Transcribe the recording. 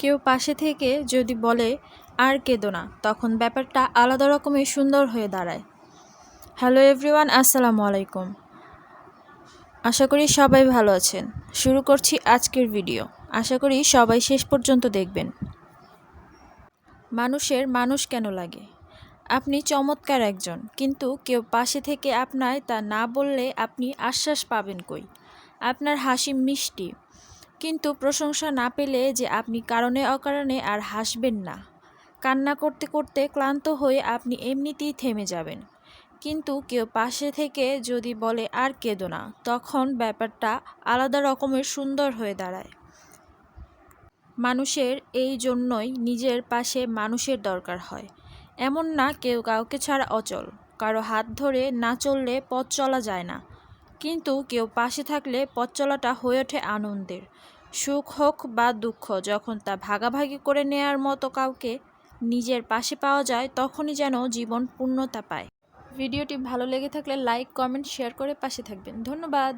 কেউ পাশে থেকে যদি বলে, আর কেঁদো না, তখন ব্যাপারটা আলাদা রকমের সুন্দর হয়ে দাঁড়ায়। হ্যালো এভরিওয়ান, আসসালামু আলাইকুম। আশা করি সবাই ভালো আছেন। শুরু করছি আজকের ভিডিও। আশা করি সবাই শেষ পর্যন্ত দেখবেন। মানুষের মানুষ কেন লাগে? আপনি চমৎকার একজন, কিন্তু কেউ পাশে থেকে আপনায় তা না বললে আপনি আশ্বাস পাবেন কই? আপনার হাসি মিষ্টি। কিন্তু প্রশংসা না পেলে যে আপনি কারণে অকারণে আর হাসবেন না। কান্না করতে করতে ক্লান্ত হয়ে আপনি এমনিতেই থেমে যাবেন। কিন্তু কেউ পাশে থেকে যদি বলে, আর কেঁদো না, তখন ব্যাপারটা আলাদা রকমের সুন্দর হয়ে দাঁড়ায়। মানুষের এই জন্যই নিজের পাশে মানুষের দরকার হয়। এমন না কেউ কাউকে ছাড়া অচল। কারও হাত ধরে না চললে পথ চলা যায় না। কিন্তু কেউ পাশে থাকলে পথ চলাটা হয়ে ওঠে আনন্দের। সুখ, হোক বা দুঃখ, যখন তা ভাগাভাগি করে নেয়ার মতো কাউকে নিজের পাশে পাওয়া যায়, তখনই যেন জীবন পূর্ণতা পায়। ভিডিওটি ভালো লেগে থাকলে লাইক, কমেন্ট, শেয়ার করে পাশে থাকবেন। ধন্যবাদ।